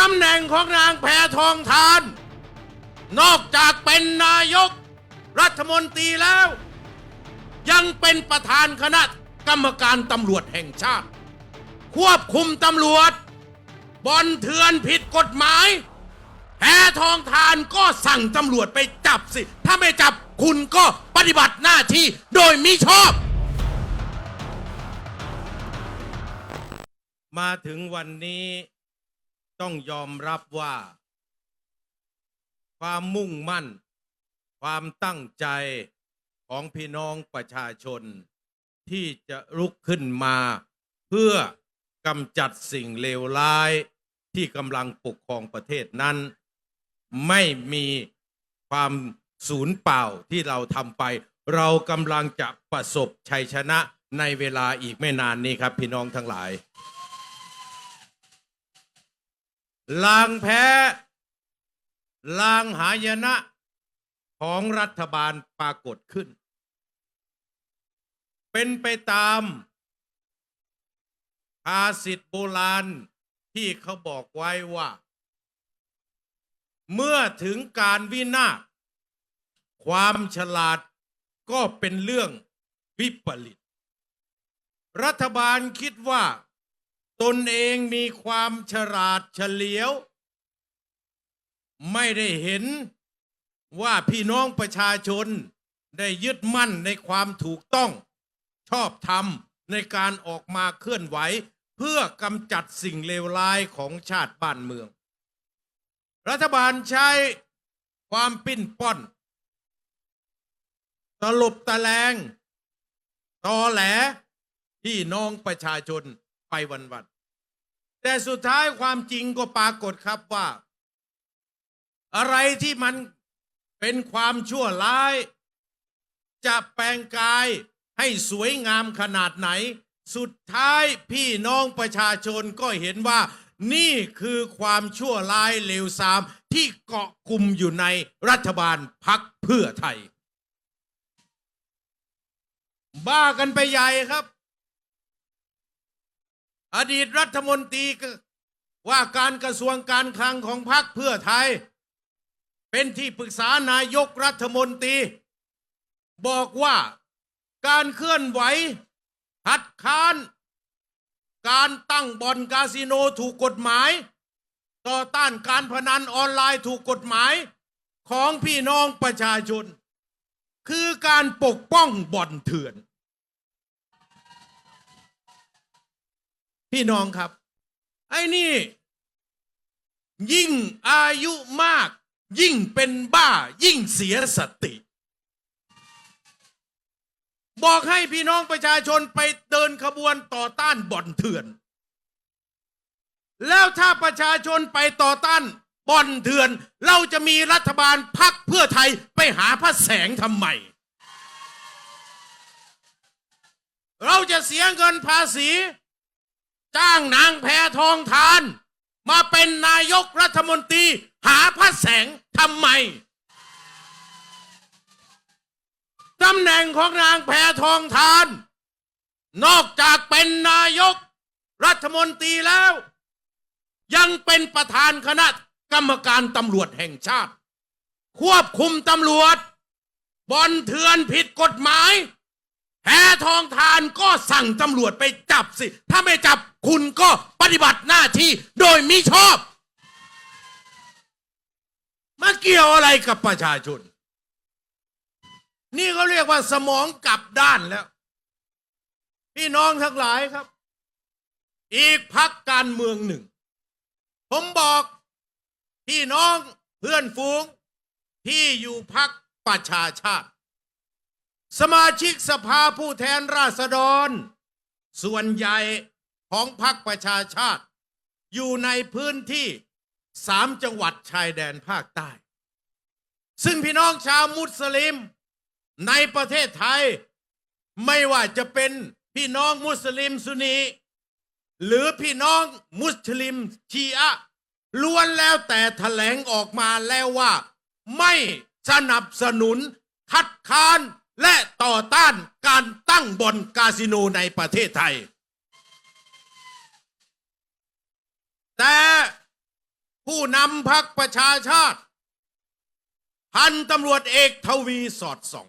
ตำแหน่งของนางแพทองทาน นอกจากเป็นนายกรัฐมนตรีแล้ว ยังเป็นประธานคณะกรรมการตำรวจแห่งชาติ ควบคุมตำรวจบอลเถื่อนผิดกฎหมายแพทองทานก็สั่งตำรวจไปจับสิ ถ้าไม่จับคุณก็ปฏิบัติหน้าที่โดยมิชอบ มาถึงวันนี้ ต้องยอมรับว่า ความมุ่งมั่น ความตั้งใจของพี่น้องประชาชน ที่จะลุกขึ้นมา เพื่อกำจัดสิ่งเลวร้ายที่กำลังปกครองประเทศนั้น ไม่มีความสูญเปล่าที่เราทำไป เรากำลังจะประสบชัยชนะในเวลาอีกไม่นานนี้ครับพี่น้องทั้งหลาย ลางแพ้ลางหายนะของรัฐบาลปรากฏขึ้น เป็นไปตามภาษิตโบราณที่เขาบอกไว้ว่า เมื่อถึงการวินาศความฉลาดก็เป็นเรื่องวิปริต รัฐบาลคิดว่า ตนเองมีความฉลาดเฉลียว ไม่ได้เห็นว่าพี่น้องประชาชนได้ยึดมั่นในความถูกต้อง ชอบธรรมในการออกมาเคลื่อนไหว เพื่อกำจัดสิ่งเลวร้ายของชาติบ้านเมือง รัฐบาลใช้ความปิ้นป้อน ตลบตะแลง ตอแหลพี่น้องประชาชน ไปวันๆแต่สุดท้ายความจริงก็ปรากฏครับว่า อะไรที่มันเป็นความชั่วร้าย จะแปลงกายให้สวยงามขนาดไหน สุดท้ายพี่น้องประชาชนก็เห็นว่า นี่คือความชั่วร้ายเลวทรามที่เกาะกลุ่มอยู่ในรัฐบาลพักเพื่อไทย บ้ากันไปใหญ่ครับ อดีตรัฐมนตรีว่าการกระทรวงการคลังของพรรคเพื่อไทย เป็นที่ปรึกษานายกรัฐมนตรี บอกว่าการเคลื่อนไหวคัดค้าน การตั้งบ่อนคาสิโนถูกกฎหมาย ต่อต้านการพนันออนไลน์ถูกกฎหมายของพี่น้องประชาชน คือการปกป้องบ่อนเถื่อน พี่น้องครับ ไอ้นี่ ยิ่งอายุมาก ยิ่งเป็นบ้า ยิ่งเสียสติ บอกให้พี่น้องประชาชนไปเดินขบวนต่อต้านบ่อนเถื่อน แล้วถ้าประชาชนไปต่อต้านบ่อนเถื่อน เราจะมีรัฐบาลพักเพื่อไทยไปหาพระแสงทำไมเราจะเสียเงินภาษี จ้างนางแพทองทาน มาเป็นนายกรัฐมนตรี หาพระแสงทำไมตำแหน่งของนางแพทองทาน นอกจากเป็นนายกรัฐมนตรีแล้ว ยังเป็นประธานคณะกรรมการตำรวจแห่งชาติ ควบคุมตำรวจบอลเถื่อนผิดกฎหมาย แพทองทานก็สั่งตำรวจไปจับสิ ถ้าไม่จับคุณก็ปฏิบัติหน้าที่โดยมิชอบ มาเกี่ยวอะไรกับประชาชน นี่เขาเรียกว่าสมองกลับด้านแล้ว พี่น้องทั้งหลายครับ อีกพักการเมืองหนึ่ง ผมบอกพี่น้องเพื่อนฝูงที่อยู่พักประชาชาติ สมาชิกสภาผู้แทนราษฎร ส่วนใหญ่ของพรรคประชาชาติ อยู่ในพื้นที่สามจังหวัดชายแดนภาคใต้ ซึ่งพี่น้องชาวมุสลิม ในประเทศไทย ไม่ว่าจะเป็นพี่น้องมุสลิมซุนี หรือพี่น้องมุสลิมชีอะล้วนแล้วแต่แถลงออกมาแล้วว่า ไม่สนับสนุนคัดค้าน และต่อต้านการตั้งบ่อนคาสิโนในประเทศไทย แต่ผู้นำพักประชาชาติ พันตำรวจเอกทวีสอดส่อง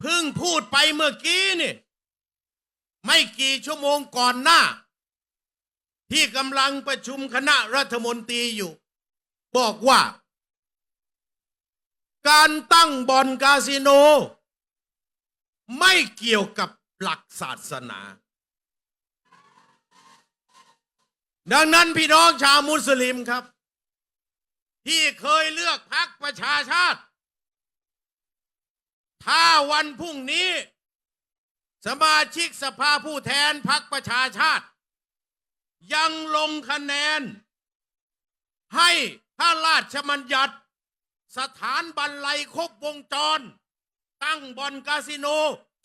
เพิ่งพูดไปเมื่อกี้นี่ ไม่กี่ชั่วโมงก่อนหน้า ที่กำลังประชุมคณะรัฐมนตรีอยู่ บอกว่า การตั้งบ่อนคาสิโน ไม่เกี่ยวกับหลักศาสนา ดังนั้นพี่น้องชาวมุสลิมครับ ที่เคยเลือกพรรคประชาชาติ ถ้าวันพรุ่งนี้ สมาชิกสภาผู้แทนพรรคประชาชาติ ยังลงคะแนน ให้พระราชมัญญัติ สถานบันไลครบวงจร ตั้งบ่อนคาสิโน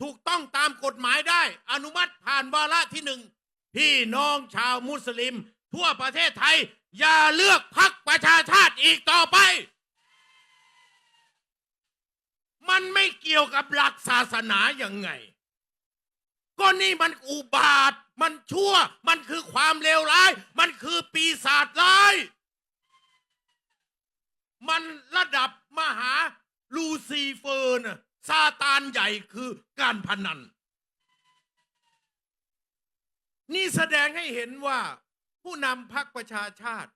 ถูกต้องตามกฎหมายได้ อนุมัติผ่านวาระที่หนึ่งพี่น้องชาวมุสลิม ทั่วประเทศไทย อย่าเลือกพรรคประชาชาติอีกต่อไป มันไม่เกี่ยวกับหลักศาสนาอย่างไง ก็นี่มันอุบาท มันชั่ว มันคือความเลวร้าย มันคือปีศาจร้าย มันระดับมหาลูซีเฟอร์นะซาตานใหญ่คือการพนัน นี่แสดงให้เห็นว่าผู้นำพรรคประชาชาติ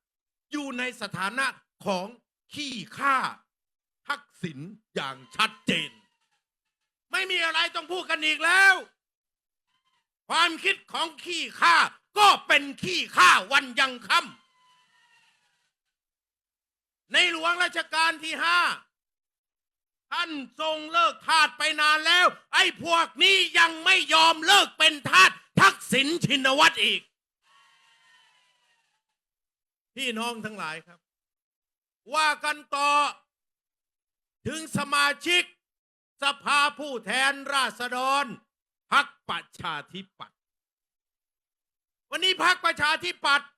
อยู่ในสถานะของขี้ข้าทักษิณอย่างชัดเจน ไม่มีอะไรต้องพูดกันอีกแล้ว ความคิดของขี้ข้าก็เป็นขี้ข้าวันยังค่ำ ในหลวงรัชกาลที่ห้าท่านทรงเลิกทาสไปนานแล้ว ไอ้พวกนี้ยังไม่ยอมเลิกเป็นทาสทักษิณชินวัตรอีก พี่น้องทั้งหลายครับ ว่ากันต่อ ถึงสมาชิก สภาผู้แทนราษฎรพักประชาธิปัตย์วันนี้พักประชาธิปัตย์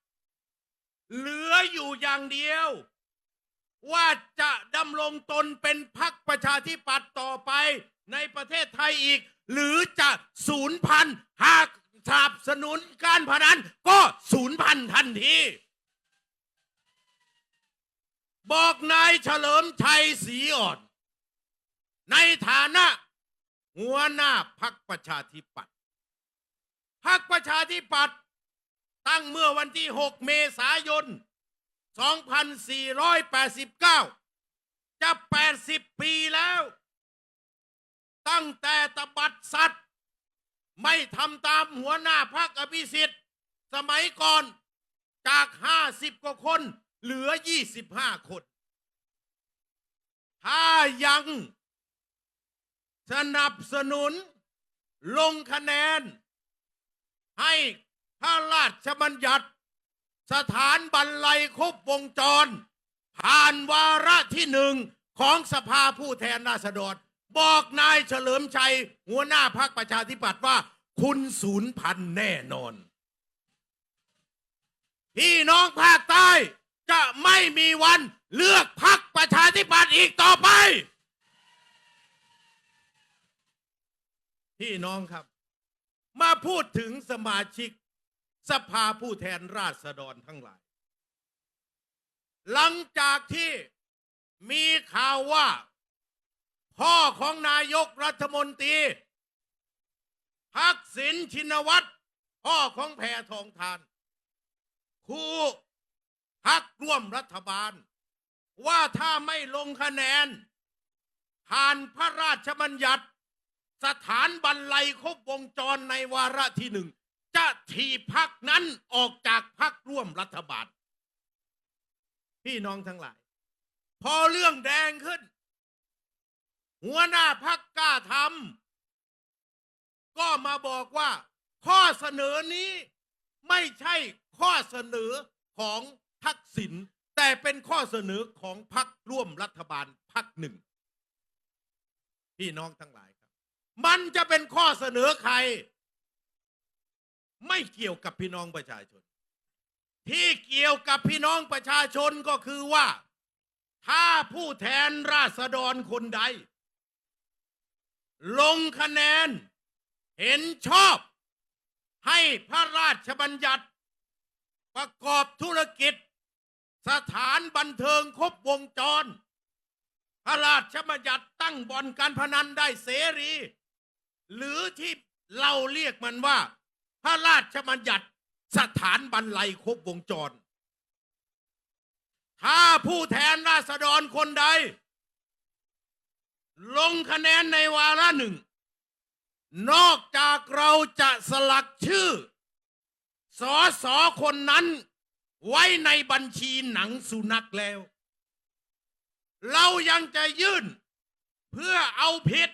เหลืออยู่อย่างเดียว ว่าจะดำรงตนเป็นพักประชาธิปัตย์ต่อไปในประเทศไทยอีก หรือจะศูนย์พันหากสนับสนุนการพนันก็ศูนย์พันทันที บอกนายเฉลิมชัยศรีอ่อน ในฐานะ หัวหน้าพักประชาธิปัตย์พักประชาธิปัตย์ตั้งเมื่อวันที่ 6 เมษายน 2489 จะ 80 ปีแล้ว ตั้งแต่ตบัดสัตว์ ไม่ทำตามหัวหน้าพักอภิสิทธิ์ สมัยก่อนจาก 50 กว่าคน เหลือ 25 คน ถ้ายังสนับสนุนลงคะแนน ให้พระราชบัญญัติ สถานบรรลัยครบวงจร ผ่านวาระที่หนึ่งของสภาผู้แทนราษฎรบอกนายเฉลิมชัย หัวหน้าพักประชาธิปัตย์ว่า คุณศูนย์พันแน่นอน พี่น้องภาคใต้จะไม่มีวันเลือกพักประชาธิปัตย์อีกต่อไป พี่น้องครับ มาพูดถึงสมาชิก สภาผู้แทนราษฎรทั้งหลาย หลังจากที่มีข่าวว่า พ่อของนายกรัฐมนตรีทักษิณชินวัตร พ่อของแพทองทานคู่พักร่วมรัฐบาล ว่าถ้าไม่ลงคะแนน ผ่านพระราชบัญญัติ สถานบรรลัยครบวงจรในวาระที่หนึ่ง จะถีพักนั้นออกจากพักร่วมรัฐบาล พี่น้องทั้งหลาย พอเรื่องแดงขึ้น หัวหน้าพักกล้าทำก็มาบอกว่า ข้อเสนอนี้ไม่ใช่ข้อเสนอของทักษิณแต่เป็นข้อเสนอของพักร่วมรัฐบาลพักหนึ่ง พี่น้องทั้งหลายครับ มันจะเป็นข้อเสนอใคร ไม่เกี่ยวกับพี่น้องประชาชน ที่เกี่ยวกับพี่น้องประชาชนก็คือว่า ถ้าผู้แทนราษฎรคนใด ลงคะแนนเห็นชอบ ให้พระราชบัญญัติ ประกอบธุรกิจ สถานบันเทิงครบวงจร พระราชบัญญัติตั้งบ่อนการพนันได้เสรี หรือที่เราเรียกมันว่า พระราชบัญญัติสถานบรรลัยครบวงจร ถ้าผู้แทนราษฎรคนใด ลงคะแนนในวาระหนึ่ง นอกจากเราจะสลักชื่อ สอสอคนนั้นไว้ในบัญชีหนังสุนัขแล้ว เรายังจะยื่นเพื่อเอาผิด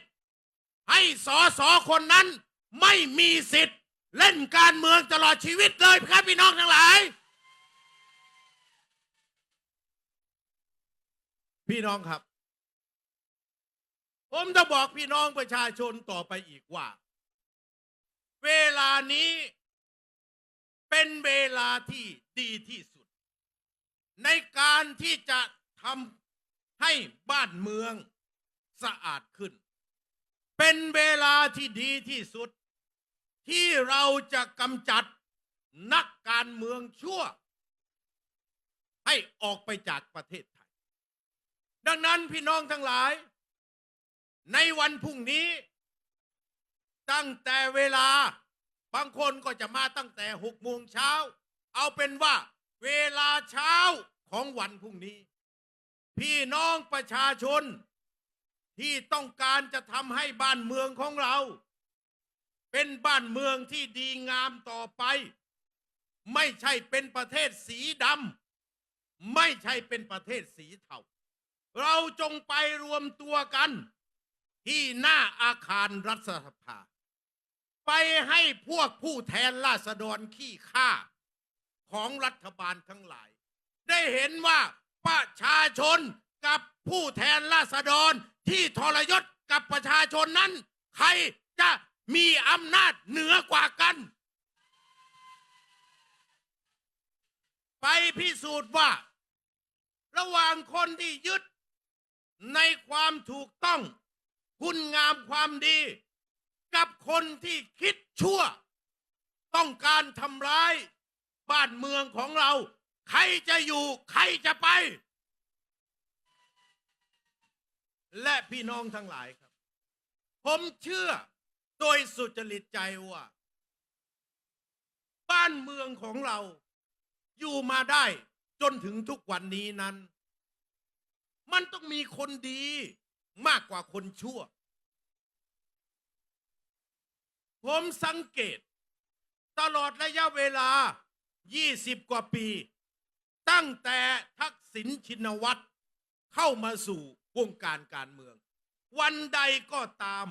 ให้สอสอคนนั้นไม่มีสิทธิ์ เล่นการเมืองตลอดชีวิตเลยครับพี่น้องทั้งหลาย พี่น้องครับ ผมจะบอกพี่น้องประชาชนต่อไปอีกว่า เวลานี้เป็นเวลาที่ดีที่สุด ในการที่จะทำให้บ้านเมืองสะอาดขึ้น เป็นเวลาที่ดีที่สุด ที่เราจะกำจัดนักการเมืองชั่ว ให้ออกไปจากประเทศไทย ดังนั้นพี่น้องทั้งหลาย ในวันพรุ่งนี้ ตั้งแต่เวลาบางคนก็จะมาตั้งแต่หกโมงเช้า เอาเป็นว่าเวลาเช้าของวันพรุ่งนี้ พี่น้องประชาชนที่ต้องการจะทำให้บ้านเมืองของเรา เป็นบ้านเมืองที่ดีงามต่อไป ไม่ใช่เป็นประเทศสีดำไม่ใช่เป็นประเทศสีเทาเราจงไปรวมตัวกัน ที่หน้าอาคารรัฐสภา ไปให้พวกผู้แทนราษฎรขี้ข้าของรัฐบาลทั้งหลาย ได้เห็นว่าประชาชนกับผู้แทนราษฎรที่ทรยศกับประชาชนนั้น ใครจะ มีอำนาจเหนือกว่ากัน ไปพิสูจน์ว่า ระหว่างคนที่ยึดในความถูกต้อง คุณงามความดี กับคนที่คิดชั่ว ต้องการทำร้าย บ้านเมืองของเรา ใครจะอยู่ ใครจะไป และพี่น้องทั้งหลายครับ ผมเชื่อ โดยสุจริตใจว่า บ้านเมืองของเราอยู่มาได้จนถึงทุกวันนี้นั้น มันต้องมีคนดีมากกว่าคนชั่ว ผมสังเกต ตลอดระยะเวลา 20 กว่าปี ตั้งแต่ทักษิณชินวัตรเข้ามาสู่วงการการเมือง วันใดก็ตาม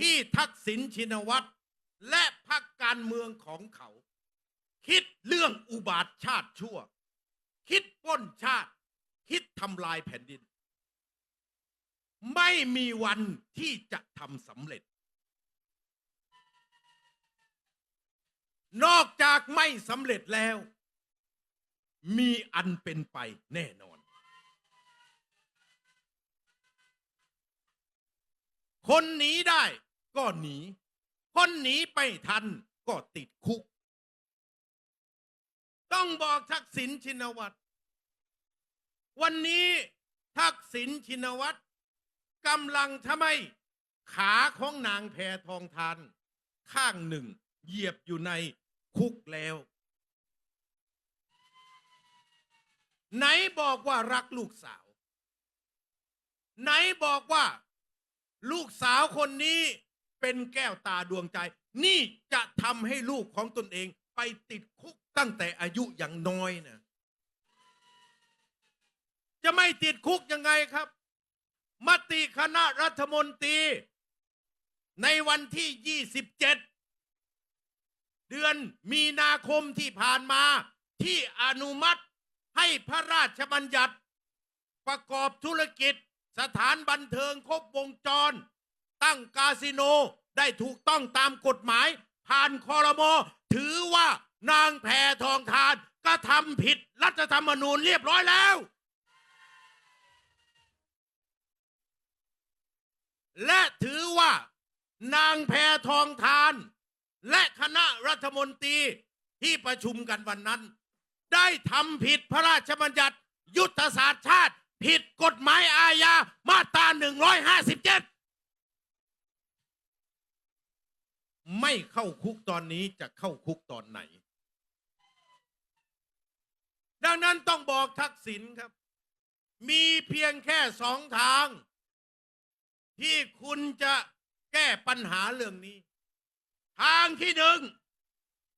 ที่ทักษิณชินวัตรและพรรคการเมืองของเขา คิดเรื่องอุบาทชาติชั่ว คิดป้นชาติ คิดทำลายแผ่นดิน ไม่มีวันที่จะทำสำเร็จ นอกจากไม่สำเร็จแล้ว มีอันเป็นไปแน่นอน คนหนีได้ ก็หนี คนหนีไปทันก็ติดคุก ต้องบอกทักษิณชินวัตร วันนี้ทักษิณชินวัตรกำลังทำให้ขาของนางแพทองทาน ข้างหนึ่งเหยียบอยู่ในคุกแล้ว ไหนบอกว่ารักลูกสาว ไหนบอกว่า ลูกสาวคนนี้ เป็นแก้วตาดวงใจ นี่จะทำให้ลูกของตนเองไปติดคุกตั้งแต่อายุอย่างน้อยนะจะไม่ติดคุกยังไงครับ มติคณะรัฐมนตรี ในวันที่ 27 เดือนมีนาคมที่ผ่านมา ที่อนุมัติให้พระราชบัญญัติ ประกอบธุรกิจ สถานบันเทิงครบวงจร ตั้งคาสิโนได้ถูกต้องตามกฎหมาย ผ่านคอรมอถือว่านางแพทองทานก็ทำผิดรัฐธรรมนูญเรียบร้อยแล้ว และถือว่านางแพทองทาน และคณะรัฐมนตรีที่ประชุมกันวันนั้น ได้ทำผิดพระราชบัญญัติ ยุทธศาสตร์ชาติ ผิดกฎหมายอาญามาตรา157 ไม่เข้าคุกตอนนี้จะเข้าคุกตอนไหน ดังนั้นต้องบอกทักษิณครับ มีเพียงแค่สองทาง ที่คุณจะแก้ปัญหาเรื่องนี้ ทางที่หนึ่ง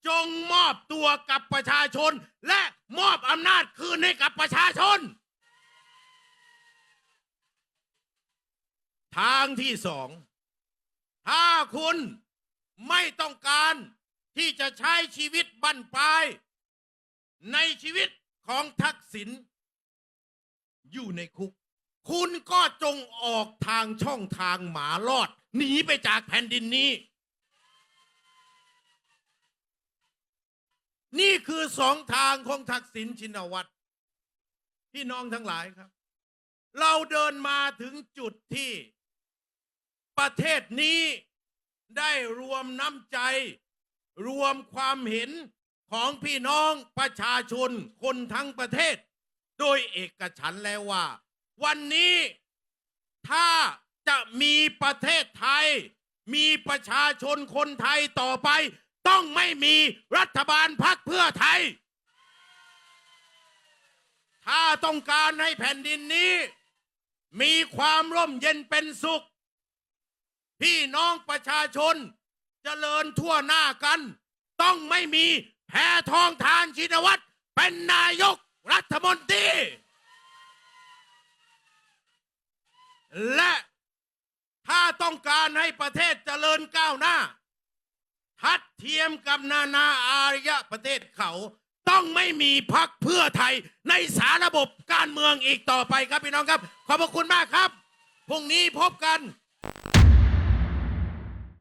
จงมอบตัวกับประชาชน และมอบอำนาจคืนให้กับประชาชน ทางที่สอง ถ้าคุณ ไม่ต้องการที่จะใช้ชีวิตบั้นปลาย ในชีวิตของทักษิณอยู่ในคุก คุณก็จงออกทางช่องทางหมาลอดหนีไปจากแผ่นดินนี้ นี่คือสองทางของทักษิณชินวัตรพี่น้องทั้งหลายครับ เราเดินมาถึงจุดที่ประเทศนี้ ได้รวมน้ำใจ รวมความเห็นของพี่น้องประชาชนคนทั้งประเทศ โดยเอกฉันแล้วว่า วันนี้ถ้าจะมีประเทศไทย มีประชาชนคนไทยต่อไป ต้องไม่มีรัฐบาลพักเพื่อไทย ถ้าต้องการให้แผ่นดินนี้ มีความร่มเย็นเป็นสุข พี่น้องประชาชนเจริญทั่วหน้ากัน ต้องไม่มีแพทองทานชินวัตรเป็นนายกรัฐมนตรีและถ้าต้องการให้ประเทศเจริญก้าวหน้า ทัดเทียมกับนานาอารยประเทศเขา ต้องไม่มีพักเพื่อไทยในสารระบบการเมืองอีกต่อไปครับพี่น้องครับ ขอบพระคุณมากครับพรุ่งนี้พบกัน